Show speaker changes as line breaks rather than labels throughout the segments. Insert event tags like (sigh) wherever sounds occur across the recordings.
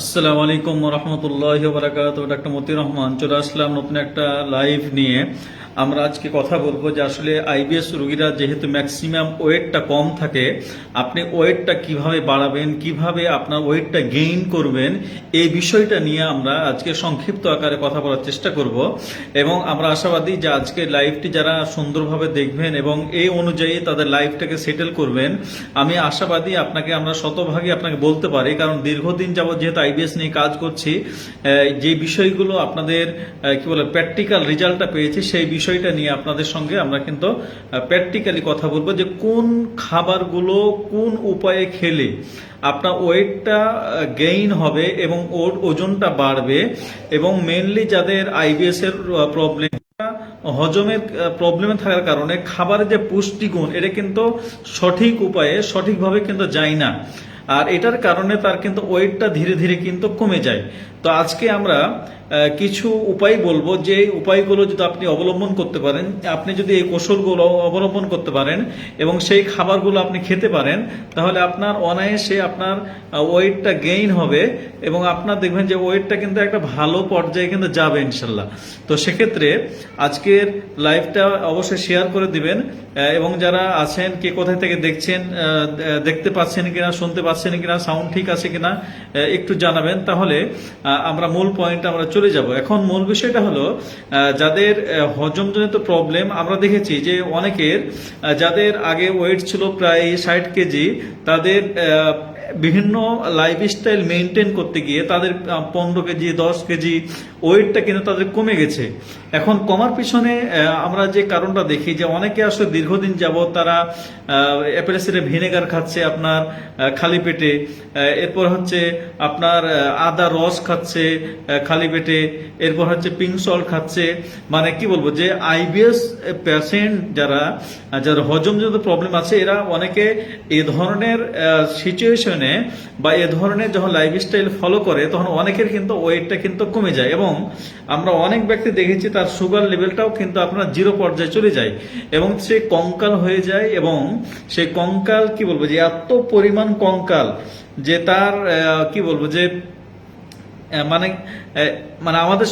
আসসালামু আলাইকুম রহমতুল্লাহ বারাকাত ডাক্তার মতিউর রহমান, চলে আসলাম নতুন একটা লাইভ নিয়ে। আমরা আজকে কথা বলব যে আসলে আইবিএস রোগীরা যেহেতু ম্যাক্সিমাম ওয়েটটা কম থাকে, আপনি ওয়েটটা কীভাবে বাড়াবেন, কীভাবে আপনার ওয়েটটা গেইন করবেন, এই বিষয়টা নিয়ে আমরা আজকে সংক্ষিপ্ত আকারে কথা বলার চেষ্টা করব। এবং আমরা আশাবাদী যে আজকে লাইভটি যারা সুন্দরভাবে দেখবেন এবং এই অনুযায়ী তাদের লাইফটাকে সেটেল করবেন, আমি আশাবাদী আপনাকে, আমরা শতভাগই আপনাকে বলতে পারি, কারণ দীর্ঘদিন যাবত যেহেতু আইবিএস নিয়ে কাজ করছি যে বিষয়গুলো আপনাদের কি বলে প্র্যাকটিক্যাল রেজাল্টটা পেয়েছি, সেই বিষয়টা নিয়ে আপনাদের সঙ্গে আমরা কিন্তু প্র্যাকটিক্যালি কথা বলব যে কোন খাবারগুলো কোন উপায়ে খেলে আপনার ওয়েটটা গেইন হবে এবং ওর ওজনটা বাড়বে এবং মেনলি যাদের আইবিএস এর প্রবলেম হজমের প্রবলেমে থাকার কারণে খাবারের যে পুষ্টিগুণ, এটা কিন্তু সঠিক উপায়ে, সঠিকভাবে কিন্তু যায় না। আর এটার কারণে তার কিন্তু ওয়েটটা ধীরে ধীরে কিন্তু কমে যায়। তো আজকে আমরা কিছু উপায় বলব যে উপায়গুলো যদি আপনি অবলম্বন করতে পারেন, আপনি যদি এই কৌশলগুলো অবলম্বন করতে পারেন এবং সেই খাবারগুলো আপনি খেতে পারেন, তাহলে আপনার অনায়াসে আপনার ওয়েটটা গেইন হবে এবং আপনার দেখবেন যে ওয়েটটা কিন্তু একটা ভালো পর্যায়ে কিন্তু যাবে ইনশাল্লাহ। তো সেক্ষেত্রে আজকের লাইভটা অবশ্যই শেয়ার করে দিবেন এবং যারা আছেন, কে কোথায় থেকে দেখছেন দেখতে পাচ্ছেন কিনা, শুনতে পাচ্ছেন কিনা সাউন্ড ঠিক আছে কিনা একটু জানাবেন, তাহলে আমরা মূল পয়েন্টে আমরা চলে যাব। এখন মূল বিষয়টা হলো যাদের হজমজনিত প্রবলেম আমরা দেখেছি যে অনেকের যাদের আগে ওয়েট ছিল প্রায় ষাট কেজি, তাদের বিভিন্ন লাইফস্টাইল মেনটেন করতে গিয়ে তাদের পনেরো কেজি, দশ কেজি ওয়েটটা কিন্তু তাদের কমে গেছে। এখন কমার পিছনে আমরা যে কারণটা দেখি যে অনেকে আসলে দীর্ঘদিন যাবত তারা অ্যাপেলেসিডে ভিনেগার খাচ্ছে আপনার খালি পেটে এরপর হচ্ছে আপনার আদা রস খাচ্ছে খালি পেটে, এরপর হচ্ছে পিঙ্ক সল্ট খাচ্ছে। মানে কি বলব যে আইবিএস পেশেন্ট যারা যারা হজমজনিত প্রবলেম আছে, এরা অনেকে এ ধরনের সিচুয়েশনে বা এ ধরনের যখন লাইফস্টাইল ফলো করে, তখন অনেকের কিন্তু ওয়েটটা কিন্তু কমে যায় এবং আমরা অনেক ব্যক্তি দেখেছি তার সুগার লেভেলটাও কিন্তু আপনার জিরো পর্যায়ে চলে যায় এবং সে কঙ্কাল হয়ে যায় এবং সেই কঙ্কাল কি বলব যে এত পরিমাণ কঙ্কাল যে তার কি বলব যে মানে মানে আমাদের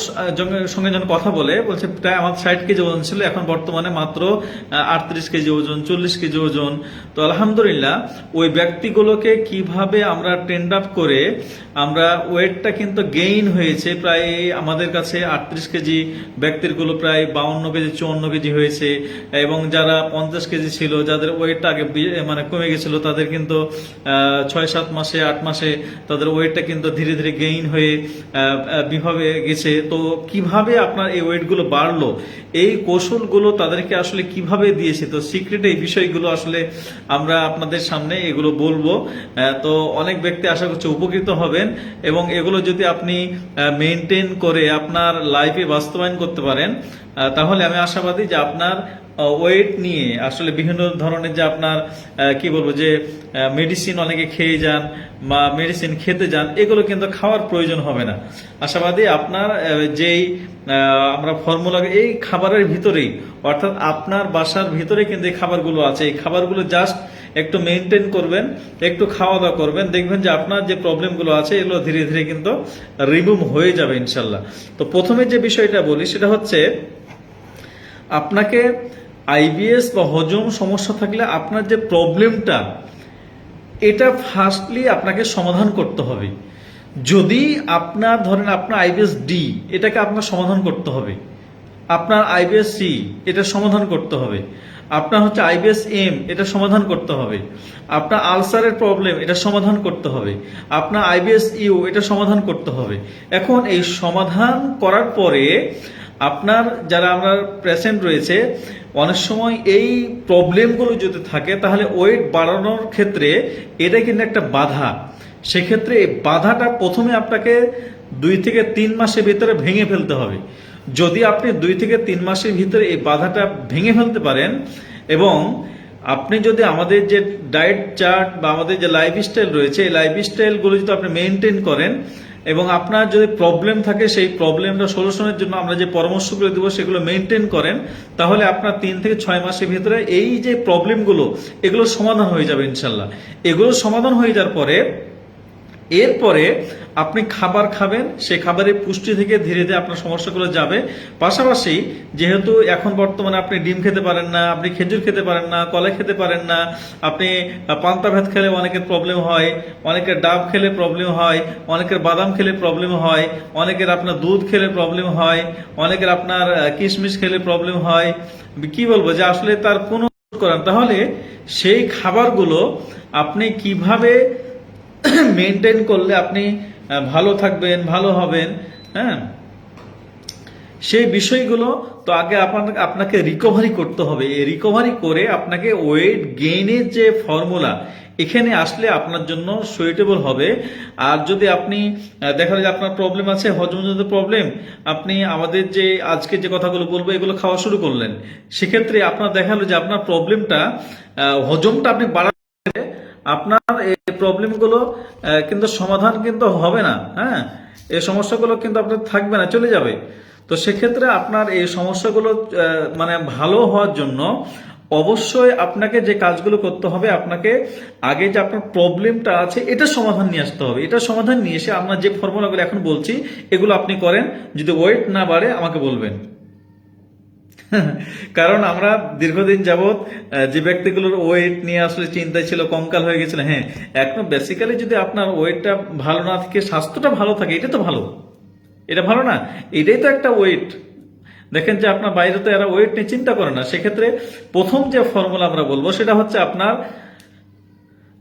সঙ্গে যখন কথা বলে, বলছে, প্রায় আমার ষাট কেজি ওজন ছিল, এখন বর্তমানে মাত্র আটত্রিশ কেজি ওজন, চল্লিশ কেজি ওজন। তো আলহামদুলিল্লাহ, ওই ব্যক্তিগুলোকে কীভাবে আমরা ট্রেন্ড আপ করে, আমরা ওয়েটটা কিন্তু গেইন হয়েছে, প্রায় আমাদের কাছে আটত্রিশ কেজি, ব্যক্তিরগুলো প্রায় বাউন্ন কেজি, চুয়ান্ন কেজি হয়েছে। এবং যারা পঞ্চাশ কেজি ছিল, যাদের ওয়েটটা আগে মানে কমে গেছিল, তাদের কিন্তু ছয় সাত মাসে, আট মাসে তাদের ওয়েটটা কিন্তু ধীরে ধীরে গেইন হয়ে বিভাবে গেছে। তো কীভাবে আপনার এই ওয়েটগুলো বাড়লো? এই কৌশলগুলো তাদেরকে আসলে কীভাবে দিয়েছে? তো সিক্রেট এই বিষয়গুলো আসলে আমরা আপনাদের সামনে এগুলো বলব। তো অনেক ব্যক্তি আশা করছে উপকৃত হবেন এবং এগুলো যদি আপনি মেনটেন করে আপনার লাইফে বাস্তবায়ন করতে পারেন তাহলে আমি আশাবাদী যে আপনার ওয়েট নিয়ে আসলে বিভিন্ন ধরনের যে আপনার কি বলব যে মেডিসিন অনেকে খেয়ে যান বা মেডিসিন খেতে যান, এগুলো কিন্তু খাওয়ার প্রয়োজন হবে না। আশাবাদী আপনার যেই আমরা ফর্মুলা এই খাবারের ভিতরেই, অর্থাৎ আপনার বাসার ভিতরে কিন্তু এই খাবারগুলো আছে। এই খাবারগুলো জাস্ট একটু মেনটেন করবেন, একটু খাওয়া দাওয়া করবেন, দেখবেন যে আপনার যে প্রবলেমগুলো আছে, এগুলো ধীরে ধীরে কিন্তু রিমুভ হয়ে যাবে ইনশাল্লাহ। তো প্রথমে যে বিষয়টা বলি, সেটা হচ্ছে আপনাকে আইবিএস বা হজম সমস্যা থাকলে আপনার যে প্রবলেমটা, এটা ফার্স্টলি আপনাকে সমাধান করতে হবে। যদি আপনার, ধরেন আপনার আইবিএস ডি, এটাকে আপনার সমাধান করতে হবে। আপনার আইবিএস সি, এটা সমাধান করতে হবে। আপনার হচ্ছে আইবিএস এম, এটা সমাধান করতে হবে। আপনার আলসারের প্রবলেম, এটা সমাধান করতে হবে। আপনার আইবিএস ইউ, এটা সমাধান করতে হবে। এখন এই সমাধান করার পরে আপনার যারা আমরা পেশেন্ট রয়েছে, অনেক সময় এই প্রবলেমগুলো যদি থাকে, তাহলে ওয়েট বাড়ানোর ক্ষেত্রে এটা কিন্তু একটা বাধা। সেক্ষেত্রে এই বাধাটা প্রথমে আপনাকে দুই থেকে তিন মাসের ভিতরে ভেঙে ফেলতে হবে। যদি আপনি দুই থেকে তিন মাসের ভিতরে এই বাধাটা ভেঙে ফেলতে পারেন এবং আপনি যদি আমাদের যে ডায়েট চার্ট বা আমাদের যে লাইফস্টাইল রয়েছে, এই লাইফস্টাইলগুলো যদি আপনি মেনটেন করেন এবং আপনার যদি প্রবলেম থাকে, সেই প্রবলেমটা সলিউশনের জন্য আমরা যে পরামর্শগুলো দেবো, সেগুলো মেনটেন করেন, তাহলে আপনার তিন থেকে ছয় মাসের ভিতরে এই যে প্রবলেমগুলো এগুলো সমাধান হয়ে যাবে ইনশাল্লাহ। এগুলো সমাধান হয়ে যাওয়ার পরে এরপরে আপনি খাবার খাবেন সেই খাবারের পুষ্টি থেকে ধীরে ধীরে আপনার সমস্যাগুলো যাবে। পাশাপাশি যেহেতু এখন বর্তমানে আপনি ডিম খেতে পারেন না, আপনি খেজুর খেতে পারেন না, কলা খেতে পারেন না, আপনি পান্তা ভাত খেলে অনেকের প্রবলেম হয়, অনেকের ডাব খেলে প্রবলেম হয়, অনেকের বাদাম খেলে প্রবলেম হয়, অনেকের আপনার দুধ খেলে প্রবলেম হয়, অনেকের আপনার কিশমিশ খেলে প্রবলেম হয়। কি বলব যে আসলে তার কোনো করেন তাহলে সেই খাবারগুলো আপনি কীভাবে (coughs) মেনটেন করলে আপনি ভালো থাকবেন, ভালো হবেন হ্যাঁ? সেই বিষয়গুলো তো আগে আপনাকে আপনাকে রিকভারি করতে হবে। এই রিকভারি করে আপনাকে ওয়েট গেইনের যে ফর্মুলা এখানে আসলে আপনার জন্য সুইটেবল হবে। আর যদি আপনি দেখা যায় আপনার প্রবলেম আছে হজমজনিত প্রবলেম আপনি আমাদের যে, আজকে যে কথাগুলো বলব, এগুলো খাওয়া শুরু করলেন। সেক্ষেত্রে আপনার দেখাল যে আপনার প্রবলেমটা হজমটা আপনি বাড়া আপনার এই প্রবলেমগুলো কিন্তু সমাধান কিন্তু হবে না হ্যাঁ? এই সমস্যাগুলো কিন্তু আপনার থাকবে না, চলে যাবে। তো সেক্ষেত্রে আপনার এই সমস্যাগুলো মানে ভালো হওয়ার জন্য অবশ্যই আপনাকে যে কাজগুলো করতে হবে, আপনাকে আগে যে আপনার প্রবলেমটা আছে, এটা সমাধান নিয়ে আসতে হবে। এটা সমাধান নিয়ে এসে আমরা যে ফর্মুলাগুলো এখন বলছি, এগুলো আপনি করেন, যদি ওয়েট না বাড়ে, আমাকে বলবেন। (laughs) কারণ আমরা দীর্ঘদিন যাবৎ যে ব্যক্তিগুলোর ওয়েট নিয়ে আসলে চিন্তায় ছিল, কঙ্কাল হয়ে গেছিল হ্যাঁ এখন বেসিক্যালি যদি আপনার ওয়েটটা ভালো না থাকে, স্বাস্থ্যটা ভালো থাকে, এটা তো ভালো। এটা ভালো না, এটাই তো একটা ওয়েট দেখেন যে আপনার বাইরে তো এরা ওয়েট নিয়ে চিন্তা করে না। সেক্ষেত্রে প্রথম যে ফর্মুলা আমরা বলব, সেটা হচ্ছে আপনার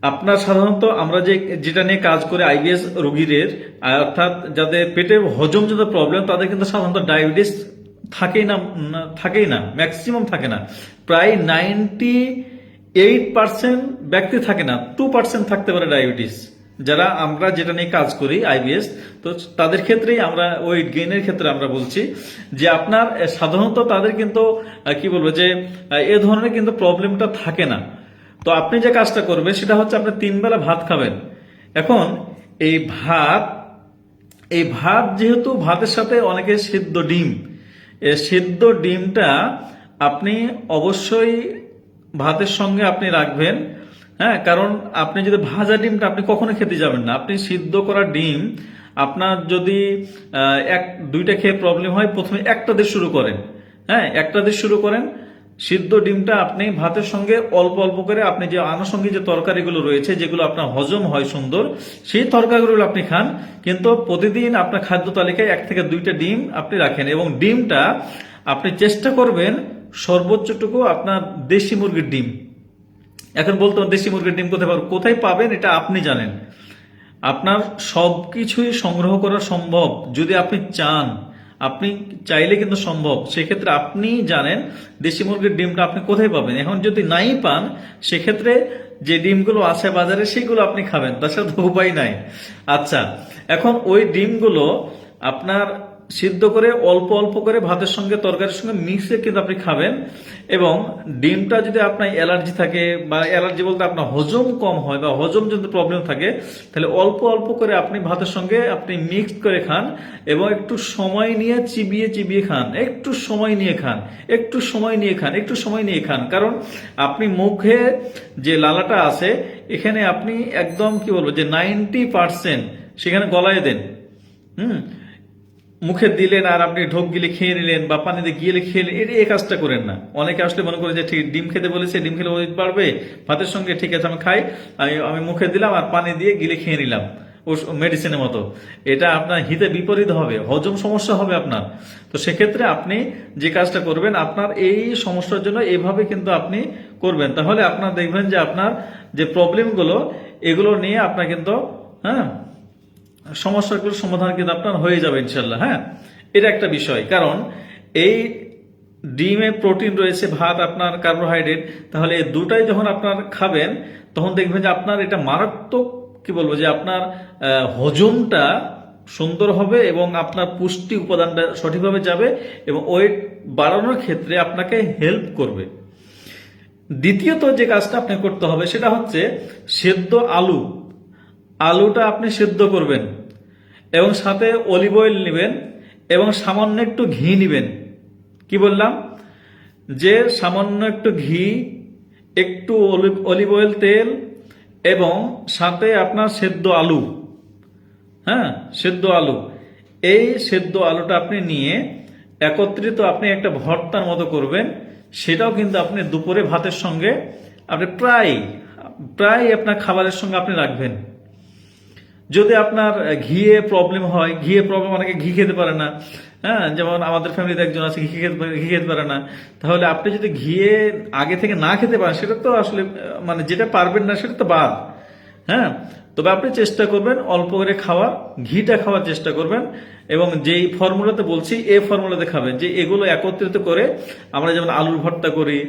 আপনার সাধারণত আমরা যে, যেটা নিয়ে কাজ করে আইবিএস রোগীদের, অর্থাৎ যাদের পেটে হজমজনিত প্রবলেম তাদের কিন্তু সাধারণত ডায়াবেটিস থাকেই না থাকেই না ম্যাক্সিমাম থাকে না। প্রায় নাইনটি এইট পার্সেন্ট ব্যক্তি থাকে না টু পার্সেন্ট থাকতে পারে ডায়াবেটিস যারা আমরা যেটা নিয়ে কাজ করি আইবিএস তো তাদের ক্ষেত্রেই আমরা ওয়েট গেইনের ক্ষেত্রে আমরা বলছি যে আপনার সাধারণত তাদের কিন্তু কি বলব যে, এ ধরনের কিন্তু প্রবলেমটা থাকে না। তো আপনি যে কাজটা করবেন, সেটা হচ্ছে আপনি তিন বেলা ভাত খাবেন। এখন এই ভাত এই ভাত যেহেতু ভাতের সাথে অনেকে সিদ্ধ ডিম এই সিদ্ধ ডিমটা আপনি অবশ্যই ভাতের সঙ্গে আপনি রাখবেন হ্যাঁ? কারণ আপনি যদি ভাজা ডিমটা আপনি কখনো খেতে যাবেন না। আপনি সিদ্ধ করা ডিম আপনার যদি এক, দুইটা খেয়ে প্রবলেম হয়, প্রথমে একটা দিয়ে শুরু করেন হ্যাঁ? একটা দিয়ে শুরু করেন সিদ্ধ ডিমটা আপনি ভাতের সঙ্গে অল্প অল্প করে আপনি যে আনুষঙ্গিক যে তরকারিগুলো রয়েছে, যেগুলো আপনার হজম হয় সুন্দর, সেই তরকারিগুলো আপনি খান। কিন্তু প্রতিদিন আপনার খাদ্য তালিকায় এক থেকে দুইটা ডিম আপনি রাখেন এবং ডিমটা আপনি চেষ্টা করবেন সর্বোচ্চটুকু আপনার দেশি মুরগির ডিম। এখন বলতো, দেশি মুরগির ডিম কোথায় পাবেন কোথায় পাবেন এটা আপনি জানেন। আপনার সবকিছুই সংগ্রহ করা সম্ভব যদি আপনি চান। আপনি চাইলে কিন্তু সম্ভব। সেক্ষেত্রে আপনি জানেন দেশি মুরগির ডিমটা আপনি কোথায় পাবেন। এখন যদি নাই পান, সেক্ষেত্রে যে ডিমগুলো আছে বাজারে, সেগুলো আপনি খাবেন। তাছাড়া তো উপায় নাই। আচ্ছা এখন ওই ডিমগুলো আপনার সিদ্ধ করে অল্প অল্প করে ভাতের সঙ্গে, তরকারির সঙ্গে মিশিয়ে কিন্তু আপনি খাবেন। এবং ডিমটা যদি আপনার অ্যালার্জি থাকে বা অ্যালার্জি বলতে আপনার হজম কম হয় বা হজম যদি প্রবলেম থাকে, তাহলে অল্প অল্প করে আপনি ভাতের সঙ্গে আপনি মিক্সড করে খান এবং একটু সময় নিয়ে চিবিয়ে চিবিয়ে খান। একটু সময় নিয়ে খান, একটু সময় নিয়ে খান, একটু সময় নিয়ে খান। কারণ আপনি মুখে যে লালাটা আছে, এখানে আপনি একদম কি বলব যে নাইনটি পার্সেন্ট সেখানে গলায় দেন। হুম? মুখে দিলেন আর আপনি ঢোক গিলে খেয়ে নিলেন বা পানিতে গিলে খেয়ে নিলেন এটা এই কাজটা করেন না। অনেকে আসলে মনে করে যে, ঠিক, ডিম খেতে বলেছে, ডিম খেলে ওয়েট বাড়বে ভাতের সঙ্গে ঠিক আছে, আমি খাই, আমি আমি মুখে দিলাম আর পানি দিয়ে গিলে খেয়ে নিলাম। মেডিসিনের মতো। এটা আপনার হিতে বিপরীত হবে, হজম সমস্যা হবে আপনার। তো সেক্ষেত্রে আপনি যে কাজটা করবেন, আপনার এই সমস্যার জন্য এভাবে কিন্তু আপনি করবেন। তাহলে আপনার দেখবেন যে আপনার যে প্রবলেমগুলো এগুলো নিয়ে আপনার কিন্তু হ্যাঁ সমস্যাগুলোর সমাধান কিন্তু আপনার হয়ে যাবে ইনশাল্লাহ হ্যাঁ? এটা একটা বিষয়। কারণ এই ডিমে প্রোটিন রয়েছে, ভাত আপনার কার্বোহাইড্রেট, তাহলে এই দুটাই যখন আপনার খাবেন, তখন দেখবেন যে আপনার এটা মারাত্মক, কি বলব, যে আপনার হজমটা সুন্দর হবে এবং আপনার পুষ্টি উপাদানটা সঠিকভাবে যাবে এবং ওয়েট বাড়ানোর ক্ষেত্রে আপনাকে হেল্প করবে। দ্বিতীয়ত যে কাজটা আপনি করতে হবে, সেটা হচ্ছে সেদ্ধ আলু। আলুটা আপনি সেদ্ধ করবেন। এবং সাথে অলিভ অয়েল নেবেন এবং সামান্য একটু ঘি নেবেন। কি বললাম? যে সামান্য একটু ঘি, একটু অলিভ অলিভ অয়েল তেল এবং সাথে আপনার সেদ্ধ আলু। হ্যাঁ সেদ্ধ আলু। এই সেদ্ধ আলুটা আপনি নিয়ে একত্রিত আপনি একটা ভর্তার মতো করবেন। সেটাও কিন্তু আপনি দুপুরে ভাতের সঙ্গে, আপনি প্রায় প্রায় আপনার খাবারের সঙ্গে আপনি রাখবেন। যদি আপনার ঘিয়ে প্রবলেম হয়, ঘিয়ে প্রবলেম অনেকে ঘি খেতে পারে না। হ্যাঁ যেমন আমাদের ফ্যামিলিতে একজন আছে, ঘি খেতে ঘি খেতে পারে না। তাহলে আপনি যদি ঘিয়ে আগে থেকে না খেতে পারেন, সেটা তো আসলে মানে যেটা পারবেন না, সেটা তো বাদ। হ্যাঁ তবে আপনি চেষ্টা করবেন অল্প করে খাওয়ার, ঘিটা খাওয়ার চেষ্টা করবেন এবং যেই ফর্মুলাতে বলছি, এ ফর্মুলাতে খাবেন। যে এগুলো একত্রিত করে আমরা যেমন আলুর ভর্তা করি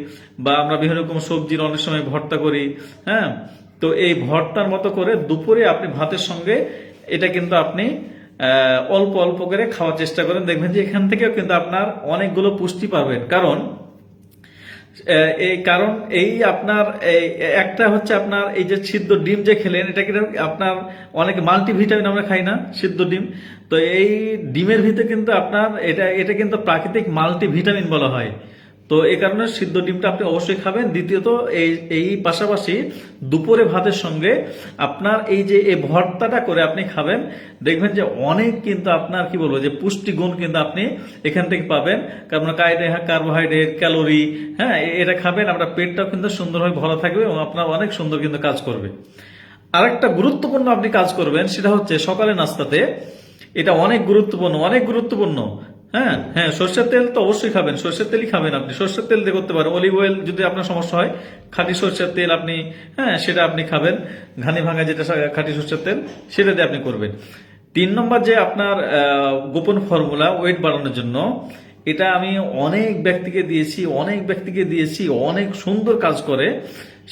বা আমরা বিভিন্ন রকম সবজির অনেক সময় ভর্তা করি হ্যাঁ তো এই ভর্তার মতো করে দুপুরে আপনি ভাতের সঙ্গে এটা কিন্তু আপনি অল্প অল্প করে খাওয়ার চেষ্টা করেন। দেখবেন যে এখান থেকেও কিন্তু আপনার অনেকগুলো পুষ্টি পাবেন। কারণ এই কারণ এই আপনার একটা হচ্ছে আপনার এই যে সিদ্ধ ডিম যে খেলেন, এটা কিন্তু আপনার অনেক মাল্টিভিটামিন আমরা খাই না, সিদ্ধ ডিম। তো এই ডিমের ভিতরে কিন্তু আপনার এটা এটা কিন্তু প্রাকৃতিক মাল্টিভিটামিন বলা হয়। তো এই কারণে সিদ্ধ ডিমটা আপনি অবশ্যই খাবেন। দ্বিতীয়ত, এই এই পাশাপাশি দুপুরে ভাতের সঙ্গে আপনার এই যে, এই ভর্তাটা করে আপনি খাবেন, দেখবেন যে অনেক কিন্তু আপনার, কি বলব, যে পুষ্টিগুণ কিন্তু আপনি এখান থেকে পাবেন। কারণ কার্বোহাইড্রেট ক্যালোরি হ্যাঁ এটা খাবেন, আপনার পেটটাও কিন্তু সুন্দরভাবে ভরা থাকবে এবং আপনার অনেক সুন্দর কিন্তু কাজ করবে। আরেকটা গুরুত্বপূর্ণ আপনি কাজ করবেন, সেটা হচ্ছে সকালে নাস্তাতে। এটা অনেক গুরুত্বপূর্ণ অনেক গুরুত্বপূর্ণ। হ্যাঁ হ্যাঁ সর্ষের তেল তো অবশ্যই খাবেন, সর্ষের তেলই খাবেন আপনি, সর্ষের তেল দিয়ে করতে পারেন অলিভ অয়েল যদি আপনার সমস্যা হয়, খাঁটি সর্ষের তেল আপনি হ্যাঁ সেটা আপনি খাবেন, ঘানি ভাঙা যেটা খাঁটি সর্ষের তেল, সেটা দিয়ে আপনি করবেন। তিন নম্বর যে আপনার গোপন ফর্মুলা ওয়েট বাড়ানোর জন্য, এটা আমি অনেক ব্যক্তিকে দিয়েছি, অনেক ব্যক্তিকে দিয়েছি, অনেক সুন্দর কাজ করে,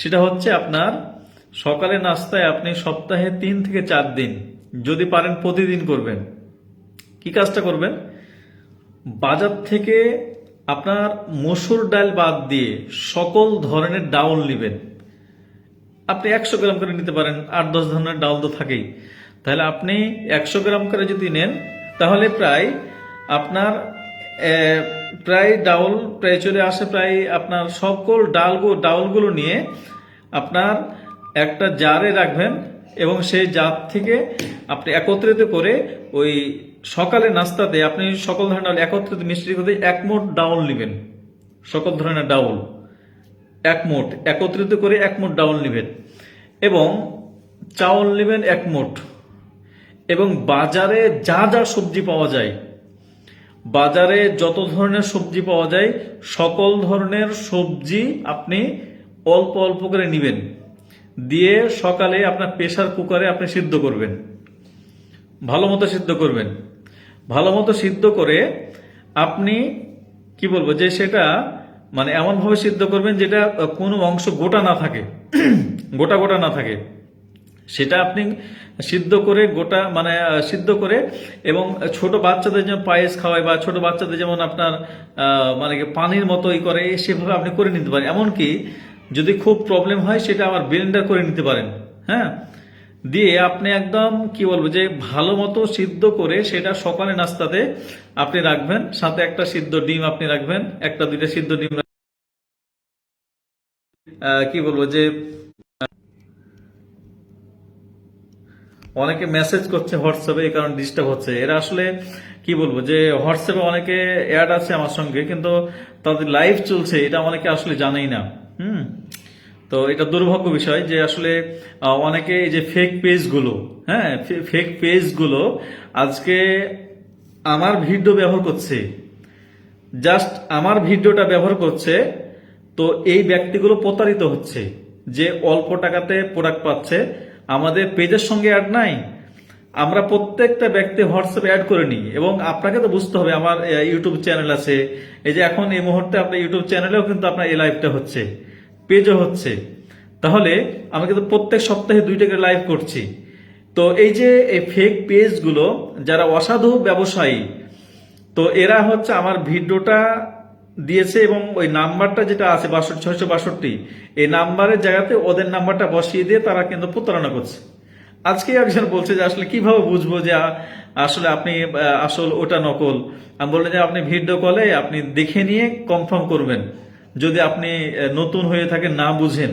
সেটা হচ্ছে আপনার সকালে নাস্তায় আপনি সপ্তাহে তিন থেকে চার দিন, যদি পারেন প্রতিদিন করবেন। কি কাজটা করবেন? বাজার থেকে আপনার মসুর ডাল বাদ দিয়ে সকল ধরনের ডাউল নেবেন। আপনি একশো গ্রাম করে নিতে পারেন, আট দশ ধরনের ডাউল তো থাকেই। তাহলে আপনি একশো গ্রাম করে যদি নেন, তাহলে প্রায় আপনার প্রায় ডাউল প্রায় চলে আসে প্রায় আপনার সকল ডালগুলো ডাউলগুলো নিয়ে আপনার একটা জারে রাখবেন এবং সেই জার থেকে আপনি একত্রিত করে ওই সকালে নাস্তাতে আপনি সকল ধরনের ডাউল একত্রিত মিষ্টি করে এক মোট ডাউল নেবেন। সকল ধরনের ডাউল। এক মোট। একত্রিত করে এক মোট ডাউল নেবেন। এবং চাউল নেবেন এক মোট। এবং বাজারে যা যা সবজি পাওয়া যায়, বাজারে যত ধরনের সবজি পাওয়া যায়, সকল ধরনের সবজি আপনি অল্প অল্প করে নেবেন। দিয়ে সকালে আপনার প্রেসার কুকারে আপনি সিদ্ধ করবেন। ভালো মতো সিদ্ধ করবেন। ভালো মতো সিদ্ধ করে আপনি কি বলব যে সেটা মানে এমনভাবে সিদ্ধ করবেন যেটা কোনো অংশ গোটা না থাকে, (clears throat) গোটা গোটা না থাকে। সেটা আপনি সিদ্ধ করে গোটা মানে সিদ্ধ করে এবং ছোট বাচ্চাদের যেমন পায়েস খাওয়ায় বা ছোট বাচ্চাদের যেমন আপনার মানে কি পানির মতো ই করে সেভাবে আপনি করে নিতে পারেন। এমনকি যদি খুব প্রবলেম হয় সেটা আবার ব্লেন্ডার করে নিতে পারেন হ্যাঁ? দিয়ে আপনি একদম, কি বলব, যে ভালো মতো সিদ্ধ করে সেটা সকালে নাস্তাতে আপনি রাখবেন। সাথে একটা সিদ্ধ ডিম আপনি রাখবেন, একটা, দুইটা সিদ্ধ ডিম কি বলব, যে, অনেকে মেসেজ করছে হোয়াটসঅ্যাপে এই কারণে ডিস্টার্ব হচ্ছে। এরা আসলে, কি বলব, যে হোয়াটসঅ্যাপে অনেকে অ্যাড আছে আমার সঙ্গে, কিন্তু তাদের লাইভ চলছে, এটা অনেকে আসলে জানেই না। হুম? তো এটা দুর্ভাগ্য বিষয় যে আসলে অনেকে এই যে ফেক পেজগুলো হ্যাঁ ফেক পেজগুলো আজকে আমার ভিডিও ব্যবহার করছে। জাস্ট আমার ভিডিওটা ব্যবহার করছে, তো এই ব্যক্তিগুলো প্রতারিত হচ্ছে যে অল্প টাকাতে প্রোডাক্ট পাচ্ছে। আমাদের পেজের সঙ্গে অ্যাড নাই। আমরা প্রত্যেকটা ব্যক্তি হোয়াটসঅ্যাপে অ্যাড করে নিই এবং আপনাকে তো বুঝতে হবে, আমার ইউটিউব চ্যানেল আছে। এই যে এখন এই মুহূর্তে আপনার ইউটিউব চ্যানেলেও কিন্তু আপনার এই লাইভটা হচ্ছে। পেজও হচ্ছে। তাহলে আমি কিন্তু প্রত্যেক সপ্তাহে দুইটা করে লাইভ করছি। তো এই যে এই ফেক পেজগুলো যারা অসাধু ব্যবসায়ী, তো এরা হচ্ছে আমার ভিডিওটা দিয়েছে এবং ওই নাম্বারটা যেটা আছে বাষট্টি, ছয়শো বাষট্টি, এই নাম্বারের জায়গাতে ওদের নাম্বারটা বসিয়ে দিয়ে তারা কিন্তু প্রতারণা করছে। আজকে একজন বলছে যে আসলে কীভাবে বুঝব যে আসলে আপনি আসল ওটা নকল? আমি বললাম যে আপনি ভিডিও কলে আপনি দেখে নিয়ে কনফার্ম করবেন। যদি আপনি নতুন হয়ে থাকেন, না বুঝেন।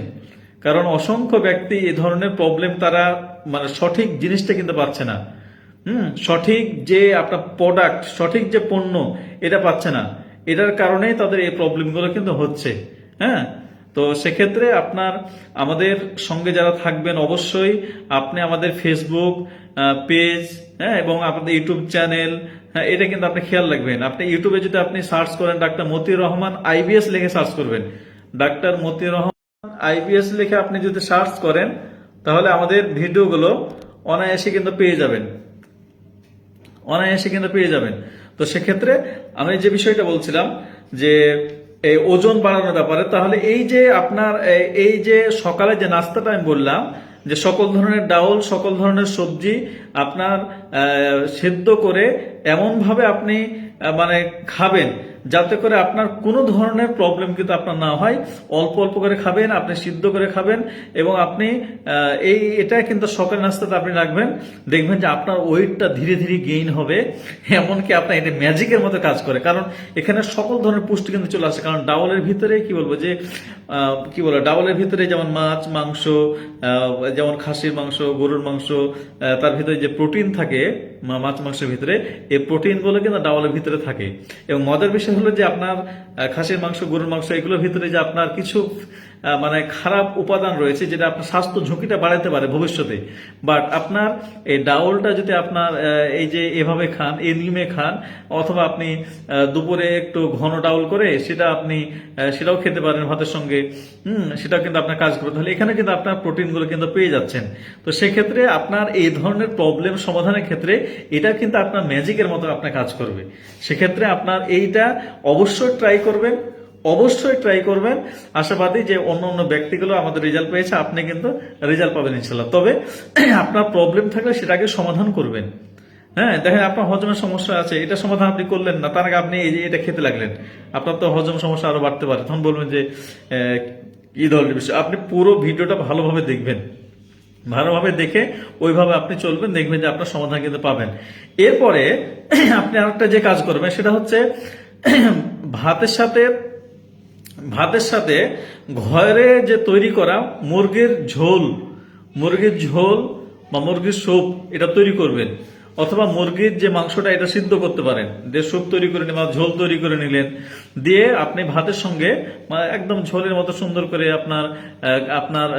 কারণ অসংখ্য ব্যক্তি এ ধরনের প্রবলেম তারা মানে সঠিক জিনিসটা কিন্তু পাচ্ছে না। হুম, সঠিক যে আপনার প্রোডাক্ট সঠিক যে পণ্য, এটা পাচ্ছে না। এটার কারণেই তাদের এই প্রবলেমগুলো কিন্তু হচ্ছে। হ্যাঁ? তো সেক্ষেত্রে আপনার, আমাদের সঙ্গে যারা থাকবেন, অবশ্যই আপনি আমাদের ফেসবুক পেজ হ্যাঁ এবং আপনাদের ইউটিউব চ্যানেল হ্যাঁ এটা কিন্তু আপনি খেয়াল রাখবেন। আপনি ইউটিউবে যদি আপনি সার্চ করেন, ডাক্তার মতিউর রহমান আইবিএস লিখে সার্চ করবেন। ডাক্তার মতিউর রহমান আইবিএস লিখে আপনি যদি সার্চ করেন, তাহলে আমাদের ভিডিওগুলো অনায়াসে কিন্তু পেয়ে যাবেন। অনায়াসে কিন্তু পেয়ে যাবেন। তো সেক্ষেত্রে আমি যে বিষয়টা বলছিলাম, যে এই ওজন বাড়ানোর ব্যাপারে, তাহলে এই যে আপনার, এই- যে সকালে যে নাস্তাটা আমি বললাম যে সকল ধরনের ডাউল সকল ধরনের সবজি আপনার সেদ্ধ করে এমনভাবে আপনি মানে খাবেন যাতে করে আপনার কোনো ধরনের প্রবলেম কিন্তু আপনার না হয়। অল্প অল্প করে খাবেন, আপনি সিদ্ধ করে খাবেন এবং আপনি এই এটা কিন্তু সকাল নাস্তাতে আপনি রাখবেন। দেখবেন যে আপনার ওয়েটটা ধীরে ধীরে গেইন হবে, এমনকি আপনার এটা ম্যাজিকের মতো কাজ করে। কারণ এখানে সকল ধরনের পুষ্টি কিন্তু চলে আসে। কারণ ডাউলের ভিতরে কি বলব যে কি বলব ডাউলের ভিতরে যেমন মাছ, মাংস যেমন খাসির মাংস, গরুর মাংস তার ভিতরে যে প্রোটিন থাকে মাছ, মাংসের ভিতরে, এই প্রোটিনগুলো কিন্তু ডাউলের ভিতরে থাকে। এবং মজার বিষয় হলো যে আপনার খাসির মাংস গরুর মাংস এগুলোর ভিতরে যে আপনার কিছু মানে খারাপ উপাদান রয়েছে যেটা আপনার স্বাস্থ্য ঝুঁকিটা বাড়াতে পারে ভবিষ্যতে। বাট আপনার এই ডাউলটা যদি আপনার এই যে এভাবে খান, এই নিয়মে খান, অথবা আপনি দুপুরে একটু ঘন ডাউল করে সেটা আপনি সেটাও খেতে পারেন ভাতের সঙ্গে, হুম, সেটাও কিন্তু আপনার কাজ করবে। তাহলে এখানে কিন্তু আপনার প্রোটিনগুলো কিন্তু পেয়ে যাচ্ছেন। তো সেক্ষেত্রে আপনার এই ধরনের প্রবলেম সমাধানের ক্ষেত্রে এটা কিন্তু আপনার ম্যাজিকের মতো আপনার কাজ করবে। সেক্ষেত্রে আপনার এইটা অবশ্যই ট্রাই করবেন। অবশ্যই ট্রাই করবেন। আশাবাদী যে অন্য অন্য ব্যক্তিগুলো আমাদের রেজাল্ট পেয়েছে, আপনি কিন্তু রেজাল্ট পাবেন ইনশাল্লাহ তবে (clears throat) আপনার প্রবলেম থাকলে সেটাকে সমাধান করবেন। হ্যাঁ দেখেন আপনার হজমের সমস্যা আছে, এটা সমাধান আপনি করলেন না, তার আগে আপনি এই যে এটা খেতে লাগলেন। আপনার তো হজম সমস্যা আরও বাড়তে পারে। তখন বলবেন যে ধরনের বিষয়। আপনি পুরো ভিডিওটা ভালোভাবে দেখবেন। ভালোভাবে দেখে ওইভাবে আপনি চলবেন, দেখবেন যে আপনার সমাধান কিন্তু পাবেন। এরপরে (clears throat) আপনি আরেকটা যে কাজ করবেন, সেটা হচ্ছে (clears throat) ভাতের সাথে ভাতের সাথে ঘরে যে তৈরি করা মুরগির ঝোল মুরগির ঝোল বা মুরগির স্যুপ এটা তৈরি করবেন। অথবা মুরগির যে মাংসটা, এটা সিদ্ধ করতে পারেন। যে স্যুপ তৈরি করে নিলেন, ঝোল তৈরি করে নিলেন। দিয়ে আপনি ভাতের সঙ্গে মানে একদম ঝোলের মতো সুন্দর করে আপনার আপনার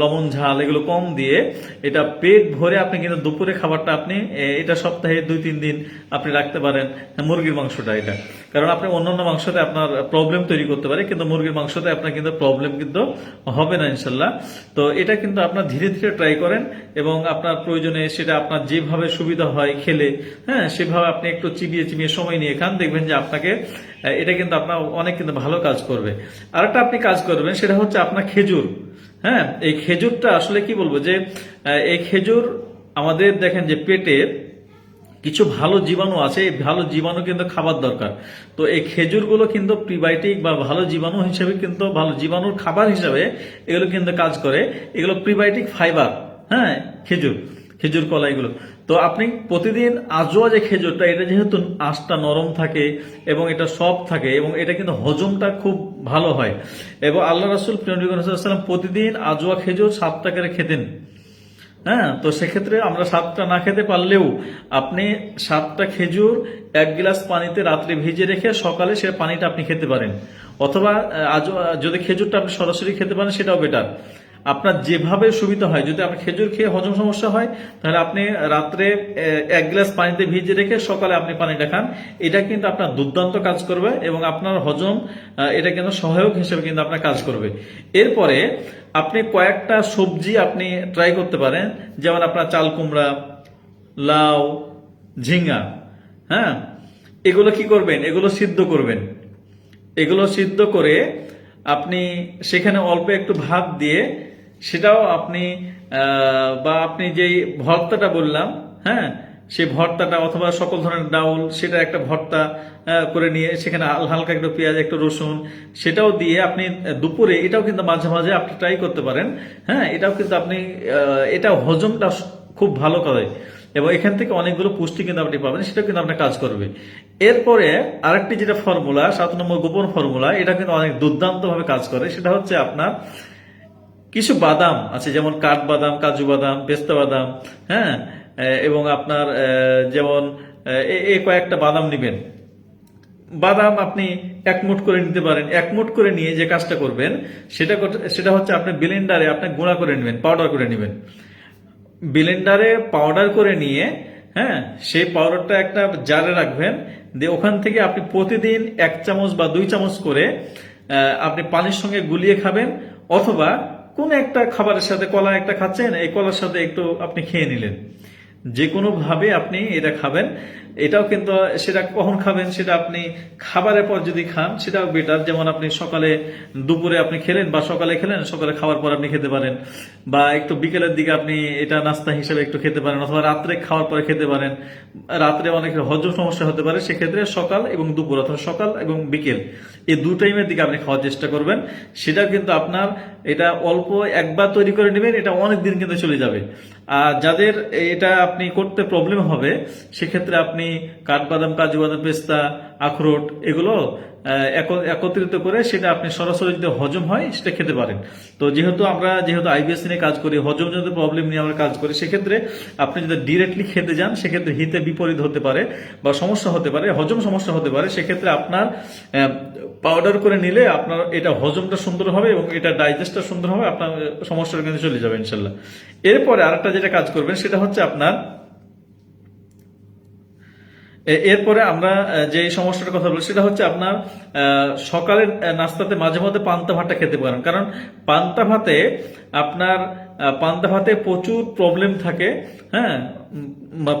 লবণ, ঝাল এগুলো কম দিয়ে এটা পেট ভরে আপনি কিন্তু দুপুরে খাবারটা আপনি এটা সপ্তাহে দুই, তিন দিন আপনি রাখতে পারেন মুরগির মাংসটা এটা। কারণ আপনি অন্যান্য মাংসতে আপনার প্রবলেম তৈরি করতে পারে, কিন্তু মুরগির মাংসতে আপনার কিন্তু প্রবলেম কিন্তু হবে না ইনশাল্লাহ। তো এটা কিন্তু আপনার ধীরে ধীরে ট্রাই করেন এবং আপনার প্রয়োজনে সেটা আপনার যেভাবে সুবিধা হয় খেলে হ্যাঁ সেভাবে আপনি একটু চিবিয়ে চিবিয়ে সময় নিয়ে খান, দেখবেন যে আপনাকে এটা কিন্তু আপনার অনেক কিন্তু ভালো কাজ করবে। আরেকটা আপনি কাজ করবেন, সেটা হচ্ছে আপনার খেজুর হ্যাঁ এই খেজুরটা আসলে কি বলব যে এই খেজুর আমাদের দেখেন যে পেটের কিছু ভালো জীবাণু আছে, এই ভালো জীবাণু কিন্তু খাবার দরকার। তো এই খেজুরগুলো কিন্তু প্রিবায়োটিক বা ভালো জীবাণু হিসেবে কিন্তু, ভালো জীবাণুর খাবার হিসাবে এগুলো কিন্তু কাজ করে। এগুলো প্রিবায়োটিক ফাইবার হ্যাঁ খেজুর খেজুর কলা এগুলো। তো আপনি প্রতিদিন আজোয়া যে খেজুরটা, এটা যেহেতু আঁশটা নরম থাকে এবং এটা সফট থাকে এবং এটা কিন্তু হজমটা খুব ভালো হয়। এবং আল্লাহ রাসুল সাল্লাম প্রতিদিন আজোয়া খেজুর সাতটা করে খেতেন। হ্যাঁ তো সেক্ষেত্রে আমরা সাতটা না খেতে পারলেও আপনি সাতটা খেজুর, এক গ্লাস পানিতে রাত্রে ভিজে রেখে সকালে সে পানিটা আপনি খেতে পারেন। অথবা আজ যদি খেজুরটা আপনি সরাসরি খেতে পারেন, সেটাও বেটার আপনার যেভাবে সুবিধা হয়, যদি আপনি খেজুর খেয়ে হজম সমস্যা হয়, তাহলে আপনি রাত্রে এক গ্লাস পানিতে ভিজে রেখে সকালে আপনি পানিটা খান। এটা কিন্তু আপনার দুর্দান্ত কাজ করবে এবং আপনার হজম এটা কিন্তু সহায়ক হিসেবে কিন্তু আপনার কাজ করবে। এরপরে আপনি কয়েকটা সবজি আপনি ট্রাই করতে পারেন। যেমন আপনার চাল কুমড়া, লাউ ঝিঙ্গা হ্যাঁ? এগুলো কি করবেন? এগুলো সিদ্ধ করবেন। এগুলো সিদ্ধ করে আপনি সেখানে অল্প একটু ভাত দিয়ে সেটাও আপনি বা আপনি যেই ভর্তাটা বললাম হ্যাঁ সেই ভর্তাটা অথবা সকল ধরনের ডাউল, সেটা একটা ভর্তা করে নিয়ে সেখানে হালকা একটু পেঁয়াজ, একটু রসুন, সেটাও দিয়ে আপনি দুপুরে এটাও কিন্তু মাঝে মাঝে আপনি ট্রাই করতে পারেন হ্যাঁ এটাও কিন্তু আপনি এটা হজমটা খুব ভালো করে এবং এখান থেকে অনেকগুলো পুষ্টি কিন্তু আপনি পাবেন সেটা কিন্তু আপনার কাজ করবে। এরপরে আরেকটি যেটা ফর্মুলা সাত নম্বর গোপন ফর্মুলা এটা কিন্তু অনেক দুর্দান্ত ভাবে কাজ করে, সেটা হচ্ছে আপনার কিছু বাদাম আছে, যেমন কাঠ বাদাম, কাজু বাদাম, পেস্তা বাদাম হ্যাঁ? এবং আপনার যেমন, এ- কয়েকটা বাদাম নেবেন। বাদাম আপনি একমুট করে নিতে পারেন। এক মুঠ করে নিয়ে যে কাজটা করবেন, সেটা সেটা হচ্ছে আপনি ব্লেন্ডারে আপনি গুঁড়া করে নেবেন পাউডার করে নেবেন। ব্লেন্ডারে পাউডার করে নিয়ে হ্যাঁ সেই পাউডারটা একটা জারে রাখবেন। দিয়ে ওখান থেকে আপনি প্রতিদিন এক চামচ বা দুই চামচ করে আপনি পানির সঙ্গে গুলিয়ে খাবেন, অথবা কোন একটা খাবারের সাথে কলা একটা খাচ্ছেন, এই কলার সাথে একটু আপনি খেয়ে নিলেন। যে কোনো ভাবে আপনি এটা খাবেন। এটাও কিন্তু সেটা কখন খাবেন সেটা আপনি খাবারের পর যদি খান, সেটাও বেটার যেমন আপনি সকালে দুপুরে আপনি খেলেন বা সকালে খেলেন, সকালে খাওয়ার পর আপনি খেতে পারেন। বা একটু বিকেলের দিকে আপনি এটা নাস্তা হিসেবে একটু খেতে পারেন অথবা রাত্রে খাওয়ার পরে খেতে পারেন। রাত্রে অনেক হজম সমস্যা হতে পারে, সেক্ষেত্রে সকাল এবং দুপুর অথবা সকাল এবং বিকেল। এই দু টাইমের দিকে আপনি খাওয়ার চেষ্টা করবেন। সেটা কিন্তু আপনার এটা অল্প একবার তৈরি করে নেবেন, এটা অনেক দিন কিন্তু চলে যাবে। আর যাদের এটা আপনি করতে প্রবলেম হবে, সেক্ষেত্রে আপনি কাঠবাদাম, কাজু বাদাম, পেস্তা, আখরোট, এগুলো এক- একত্রিত করে সেটা আপনি সরাসরি যদি হজম হয়, সেটা খেতে পারেন। তো যেহেতু আমরা, যেহেতু আইবিএস নিয়ে কাজ করি, হজম যদি প্রবলেম নিয়ে আমরা কাজ করি, সেক্ষেত্রে আপনি যদি ডিরেক্টলি খেতে যান, সেক্ষেত্রে হিতে বিপরীত হতে পারে বা সমস্যা হতে পারে, হজম সমস্যা হতে পারে, সেক্ষেত্রে আপনার পাউডার করে নিলে আপনার এটা হজমটা সুন্দর হবে এবং এটা ডাইজেস্টটা সুন্দর হবে, আপনার সমস্যাটা কিন্তু চলে যাবে ইনশাল্লাহ। এরপরে আরেকটা যেটা কাজ করবেন, সেটা হচ্ছে আপনার এরপরে আমরা যে সমস্যাটার কথা বলি সেটা হচ্ছে আপনার সকালের নাস্তাতে মাঝে মধ্যে পান্তা ভাতটা খেতে পারেন। কারণ পান্তা ভাতে আপনার পান্তা ভাতে প্রচুর প্রবলেম থাকে হ্যাঁ?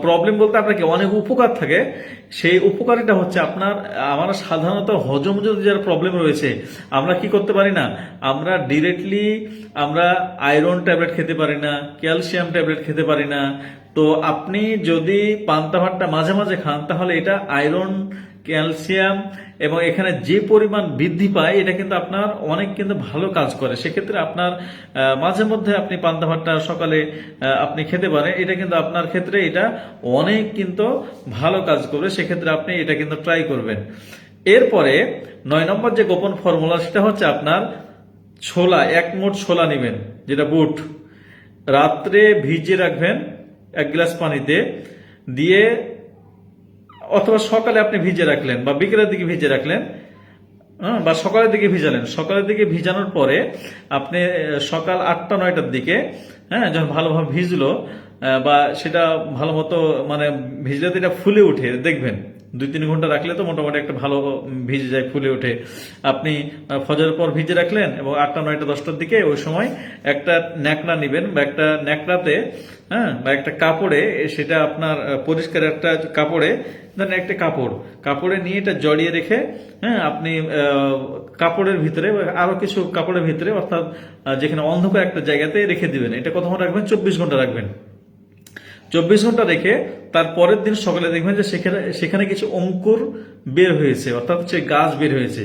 প্রবলেম বলতে আপনাকে অনেক উপকার থাকে। সেই উপকারিতা হচ্ছে আপনার, আমার সাধারণত হজম যদি যার প্রবলেম রয়েছে, আমরা কি করতে পারি না? আমরা ডিরেক্টলি আমরা আয়রন ট্যাবলেট খেতে পারি না ক্যালসিয়াম ট্যাবলেট খেতে পারি না তো আপনি যদি পান্তা ভাতটা মাঝে মাঝে খান, তাহলে এটা আয়রন, ক্যালসিয়াম এবং এখানে যে পরিমাণ বৃদ্ধি পায়, এটা কিন্তু আপনার অনেক কিন্তু ভালো কাজ করে। সেক্ষেত্রে আপনার মাঝে মধ্যে আপনি পান্তা ভাতটা সকালে আপনি খেতে পারেন। এটা কিন্তু আপনার ক্ষেত্রে এটা অনেক কিন্তু ভালো কাজ করবে। সেক্ষেত্রে আপনি এটা কিন্তু ট্রাই করবেন। এরপরে নয় নম্বর যে গোপন ফর্মুলা, সেটা হচ্ছে আপনার ছোলা, এক মোট ছোলা নেবেন, যেটা বুট। রাত্রে ভিজিয়ে রাখবেন এক গ্লাস পানিতে দিয়ে অথবা সকালে আপনি ভিজে রাখলেন বা বিকেলের দিকে ভিজে রাখলেন হ্যাঁ, বা সকালের দিকে ভিজালেন। সকালের দিকে ভিজানোর পরে আপনি সকাল আটটা নয়টার দিকে হ্যাঁ যখন ভালোভাবে ভিজলো বা সেটা ভালো মতো মানে ভিজলে তো এটা ফুলে উঠে দেখবেন। দুই তিন ঘণ্টা রাখলে তো মোটামুটি একটা ভালো ভিজে যায় ফুলে ওঠে। আপনি আহ, ফজরের পর ভিজে রাখলেন এবং আটটা নয়টা দশটার দিকে ওই সময় একটা ন্যাকড়া নিবেন বা একটা ন্যাকড়াতে হ্যাঁ বা একটা কাপড়ে সেটা আপনার পরিষ্কার একটা কাপড়ে, ধরেন একটা কাপড়। কাপড়ে নিয়ে এটা জড়িয়ে রেখে হ্যাঁ আপনি কাপড়ের ভিতরে, বা আরও কিছু কাপড়ের ভিতরে, অর্থাৎ যেখানে অন্ধকার একটা জায়গাতে রেখে দিবেন। এটা কতক্ষণ রাখবেন? চব্বিশ ঘণ্টা রাখবেন। চব্বিশ ঘণ্টা রেখে তার পরের দিন সকালে দেখবেন যে সেখানে সেখানে কিছু অঙ্কুর বের হয়েছে, অর্থাৎ হচ্ছে গাছ বের হয়েছে।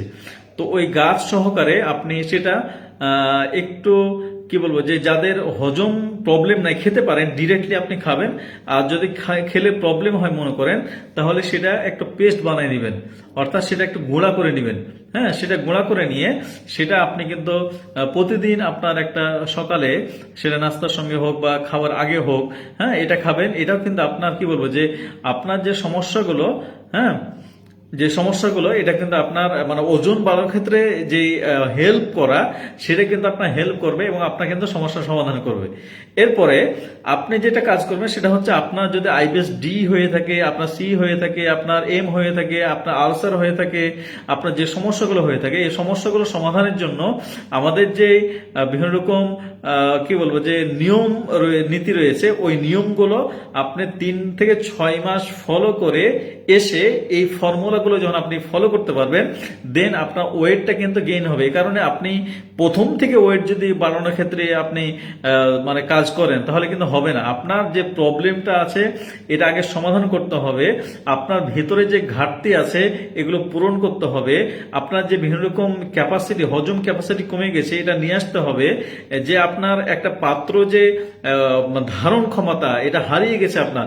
তো ওই গাছ সহকারে আপনি সেটা একটু কি বলব, যে যাদের হজম প্রবলেম নাই, খেতে পারেন ডিরেক্টলি আপনি খাবেন। আর যদি খেলে প্রবলেম হয় মনে করেন, তাহলে সেটা একটা পেস্ট বানিয়ে নেবেন। অর্থাৎ সেটা একটু গুঁড়া করে নেবেন। হ্যাঁ সেটা গুঁড়া করে নিয়ে সেটা আপনি কিন্তু প্রতিদিন আপনার একটা সকালে সেটা নাস্তার সঙ্গে হোক বা খাওয়ার আগে হোক হ্যাঁ এটা খাবেন। এটাও কিন্তু আপনার, কি বলব, যে আপনার যে সমস্যাগুলো হ্যাঁ যে সমস্যাগুলো, এটা কিন্তু আপনার মানে ওজন বাড়ার ক্ষেত্রে যে হেল্প করা, সেটা কিন্তু আপনার হেল্প করবে এবং আপনার কিন্তু সমস্যার সমাধান করবে। এরপরে আপনি যেটা কাজ করবেন, সেটা হচ্ছে আপনার যদি আইবিএস ডি হয়ে থাকে, আপনার সি হয়ে থাকে, আপনার এম হয়ে থাকে, আপনার আলসার হয়ে থাকে, আপনার যে সমস্যাগুলো হয়ে থাকে, এই সমস্যাগুলো সমাধানের জন্য আমাদের যে বিভিন্ন রকম কি বলব, যে নিয়ম নীতি রয়েছে, ওই নিয়মগুলো আপনি তিন থেকে ছয় মাস ফলো করে এসে এই ফর্মুলাগুলো যখন আপনি ফলো করতে পারবেন দেন আপনার ওয়েটটা কিন্তু গেইন হবে। এই কারণে আপনি প্রথম থেকে ওয়েট যদি বাড়ানোর ক্ষেত্রে আপনি মানে কাজ করেন, তাহলে কিন্তু হবে না। আপনার যে প্রবলেমটা আছে, এটা আগে সমাধান করতে হবে। আপনার ভেতরে যে ঘাটতি আছে, এগুলো পূরণ করতে হবে। আপনার যে বিভিন্ন রকম ক্যাপাসিটি হজম ক্যাপাসিটি কমে গেছে, এটা নিয়ে আসতে হবে। যে আপনার একটা পাত্র যে ধারণ ক্ষমতা, এটা হারিয়ে গেছে আপনার।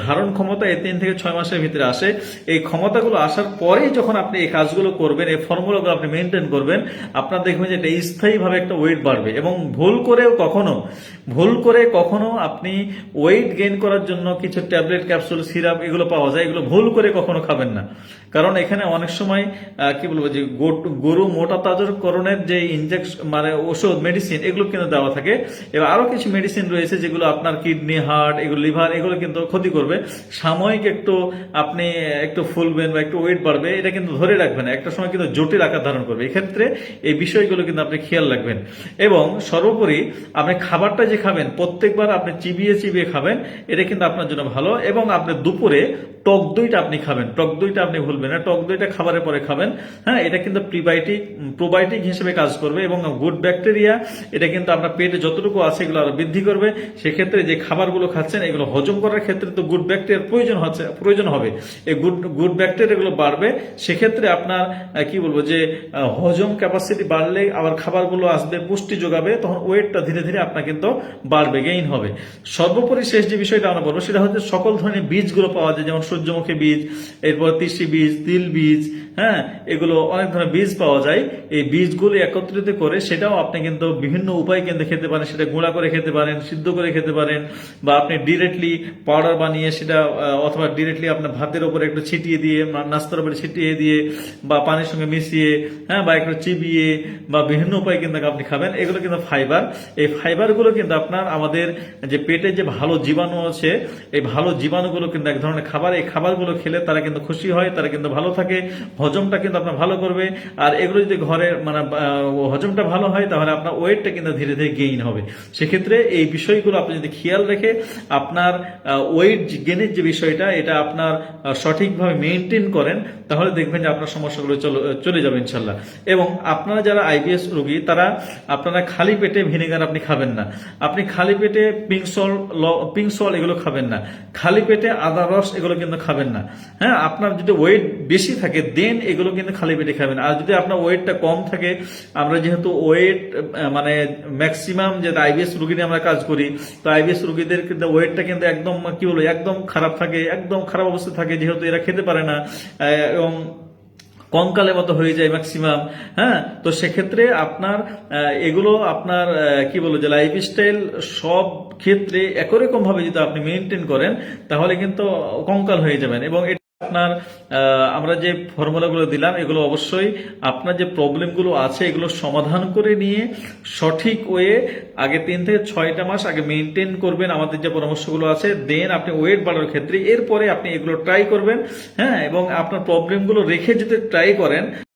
ধারণ ক্ষমতা এই তিন থেকে ছয় মাসের ভিতরে আসে। এই ক্ষমতাগুলো আসা আসার পরেই যখন আপনি এই কাজগুলো করবেন, এই ফর্মুলাগুলো আপনি মেনটেন করবেন, আপনার দেখবেন যে এটা স্থায়ীভাবে একটা ওয়েট বাড়বে। এবং ভুল করেও কখনো, ভুল করে কখনো আপনি ওয়েট গেইন করার জন্য কিছু ট্যাবলেট ক্যাপসুল সিরাপ এগুলো পাওয়া যায়। এগুলো ভুল করে কখনো খাবেন না। কারণ এখানে অনেক সময় কি বলব যে গরু মোটা তাজরকরণের যে ইনজেকশন মানে ওষুধ মেডিসিন এগুলো কিন্তু দেওয়া থাকে। এবার আরও কিছু মেডিসিন রয়েছে যেগুলো আপনার কিডনি হার্ট এগুলো লিভার এগুলো কিন্তু ক্ষতি করবে। সাময়িক একটু আপনি একটু ফুলবেন বা একটু ওয়েট বাড়বে, এটা কিন্তু ধরে রাখবেন। একটা সময় কিন্তু জটিল আকার ধারণ করবে। এক্ষেত্রে এই বিষয়গুলো কিন্তু আপনি খেয়াল রাখবেন। এবং সর্বোপরি আপনি খাবারটা যে খাবেন, প্রত্যেকবার আপনি চিবিয়ে চিবিয়ে খাবেন, এটা কিন্তু আপনার জন্য ভালো। এবং আপনি দুপুরে টক দইটা আপনি খাবেন। টক দইটা আপনি ভুলবেন না, টক দইটা খাবারের পরে খাবেন। হ্যাঁ এটা কিন্তু প্রিবায়োটিক, প্রোবায়োটিক হিসেবে কাজ করবে এবং গুড ব্যাকটেরিয়া, এটা কিন্তু আপনার পেটে যতটুকু আছে এগুলো আরও বৃদ্ধি করবে। সেক্ষেত্রে যে খাবারগুলো খাচ্ছেন, এগুলো হজম করার ক্ষেত্রে তো গুড ব্যাকটেরিয়ার প্রয়োজন হচ্ছে, প্রয়োজন হবে। এই গুড গুড ব্যাকটেরিয়া গুলো বাড়বে, সেক্ষেত্রে আপনার কি বলব যে হজম ক্যাপাসিটি বাড়লে আবার খাবারগুলো আসবে, পুষ্টি যোগাবে, তখন ওয়েটটা ধীরে ধীরে আপনার কিন্তু বাড়বে গেইন হবে। সর্বোপরি শেষ যে বিষয়টা আমরা বলব, সেটা হচ্ছে সকল ধরনের বীজগুলো পাওয়া যায়, যেমন সূর্যমুখী বীজ, এরপর তিসি বীজ, তিল বীজ হ্যাঁ এগুলো অনেক ধরনের বীজ পাওয়া যায়। এই বীজগুলো একত্রিত করে সেটাও আপনি কিন্তু বিভিন্ন উপায় কিন্তু খেতে পারেন। সেটা গুঁড়া করে খেতে পারেন, সিদ্ধ করে খেতে পারেন বা আপনি ডিরেক্টলি পাউডার বানিয়ে সেটা অথবা ডিরেক্টলি আপনার ভাতের উপরে একটু ছিটিয়ে দিয়ে নাস্তার উপরে ছিটিয়ে দিয়ে বা পানির সঙ্গে মিশিয়ে হ্যাঁ বা একটু চিবিয়ে বা বিভিন্ন উপায় কিন্তু আপনি খাবেন। এগুলো কিন্তু ফাইবার এই ফাইবারগুলো কিন্তু আপনার আমাদের যে পেটে যে ভালো জীবাণু আছে, এই ভালো জীবাণুগুলো কিন্তু এক ধরনের খাবার। এই খাবারগুলো খেলে তারা কিন্তু খুশি হয়, তারা কিন্তু ভালো থাকে। হজমটা কিন্তু আপনার ভালো করবে। আর এগুলো যদি ঘরে মানে হজমটা ভালো হয়, তাহলে আপনার ওয়েটটা কিন্তু ধীরে ধীরে গেইন হবে। সেক্ষেত্রে এই বিষয়গুলো আপনি যদি খেয়াল রেখে আপনার ওয়েট গেনের যে বিষয়টা, এটা আপনার সঠিকভাবে মেনটেন করেন, তাহলে দেখবেন যে আপনার সমস্যাগুলো চলে- চলে যাবে ইনশাল্লাহ এবং আপনারা যারা আইবিএস রোগী, তারা আপনারা খালি পেটে ভিনেগার আপনি খাবেন না। আপনি খালি পেটে পিংসল পিংসল এগুলো খাবেন না। খালি পেটে আদা রস এগুলো কিন্তু খাবেন না। হ্যাঁ আপনার যদি ওয়েট বেশি থাকে দেন এগুলো কিন্তু খালি পেটে খাবেন। আর যদি আপনার ওয়েটটা কম থাকে, আমরা যেহেতু ওয়েট মানে ম্যাক্সিমাম যে আইবিএস রোগী আমরা কাজ করি, তো আইবিএস রোগীদের কিন্তু ওয়েটটা কিন্তু একদম, কি বলব, একদম খারাপ থাকে, একদম খারাপ অবস্থা থাকে, যেহেতু এরা খেতে পারে না এবং কঙ্কালের মতো হয়ে যায় ম্যাক্সিমাম হ্যাঁ? তো সেক্ষেত্রে আপনার এগুলো আপনার কি বলব, যে লাইফস্টাইল সব ক্ষেত্রে একই রকম ভাবে যদি আপনি মেনটেন করেন, তাহলে কিন্তু কঙ্কাল হয়ে যাবেন। এবং আপনার আমরা যে ফর্মুলাগুলো দিলাম, এগুলো অবশ্যই আপনার যে প্রবলেমগুলো আছে, এগুলো সমাধান করে নিয়ে সঠিক ওয়ে আগে তিন থেকে ছয়টা মাস আগে মেনটেন করবেন আমাদের যে পরামর্শগুলো আছে। দেন আপনি ওয়েট বাড়ানোর ক্ষেত্রে এরপরে আপনি এগুলো ট্রাই করবেন হ্যাঁ এবং আপনার প্রবলেমগুলো রেখে যদি ট্রাই করেন